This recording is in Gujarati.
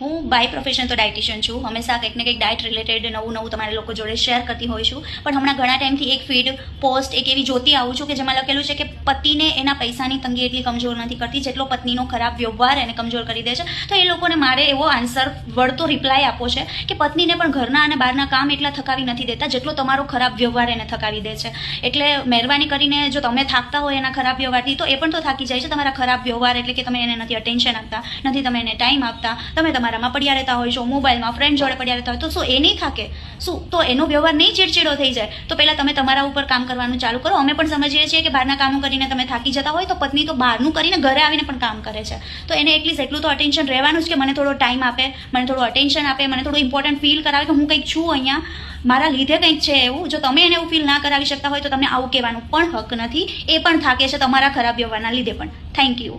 હું બાય પ્રોફેશન તો ડાયટિશિયન છું. હંમેશા કંઈક ને કંઈક ડાયટ રિલેટેડ નવું નવું તમારા લોકો જોડે શેર કરતી હોઉં છું. પણ હમણાં ઘણા ટાઈમથી એક ફીડ પોસ્ટ એક એવી જોતી આવું છું કે જેમાં લખેલું છે કે પતિને એના પૈસાની તંગી એટલી કમજોર નથી કરતી જેટલો પત્નીનો ખરાબ વ્યવહાર એને કમજોર કરી દે છે. તો એ લોકોને મારે એવો આન્સર વળતો રિપ્લાય આપવો છે કે પત્નીને પણ ઘરના અને બહારના કામ એટલા થકાવી નથી દેતા જેટલો તમારો ખરાબ વ્યવહાર એને થકાવી દે છે. એટલે મહેરબાની કરીને જો તમે થાકતા હોય એના ખરાબ વ્યવહારથી, તો એ પણ તો થાકી જાય છે. તમારા ખરાબ વ્યવહાર એટલે કે તમે એને નથી અટેન્શન આપતા, નથી તમે એને ટાઈમ આપતા, તમે તમારામાં પડ્યા રહેતા હોય છો મોબાઈલમાં ફ્રેન્ડ જોડે પડ્યા રહેતા હોય, તો શું એ નહીં થાકે? શું? તો એનો વ્યવહાર નહીં ચીડચીડો થઈ જાય. તો પહેલાં તમે તમારા ઉપર કામ કરવાનું ચાલુ કરો. અમે પણ સમજીએ છીએ કે બહારના કામો કરીને તમે થાકી જતા હોય, તો પત્ની તો બહારનું કરીને ઘરે આવીને પણ કામ કરે છે. તો એને એટલીસ્ટ એટલું તો અટેન્શન રહેવાનું જ કે મને થોડો ટાઈમ આપે, મને થોડું અટેન્શન આપે, મને થોડું ઇમ્પોર્ટન્ટ ફીલ કરાવે કે હું કંઈક છું અહીંયા. મારા લીધે કંઈક છે એવું. જો તમે એને એવું ફીલ ના કરાવી શકતા હોય, તો તમને આવું કહેવાનું પણ હક નથી. એ પણ થાકે છે તમારા ખરાબ વ્યવહારના લીધે પણ. Thank you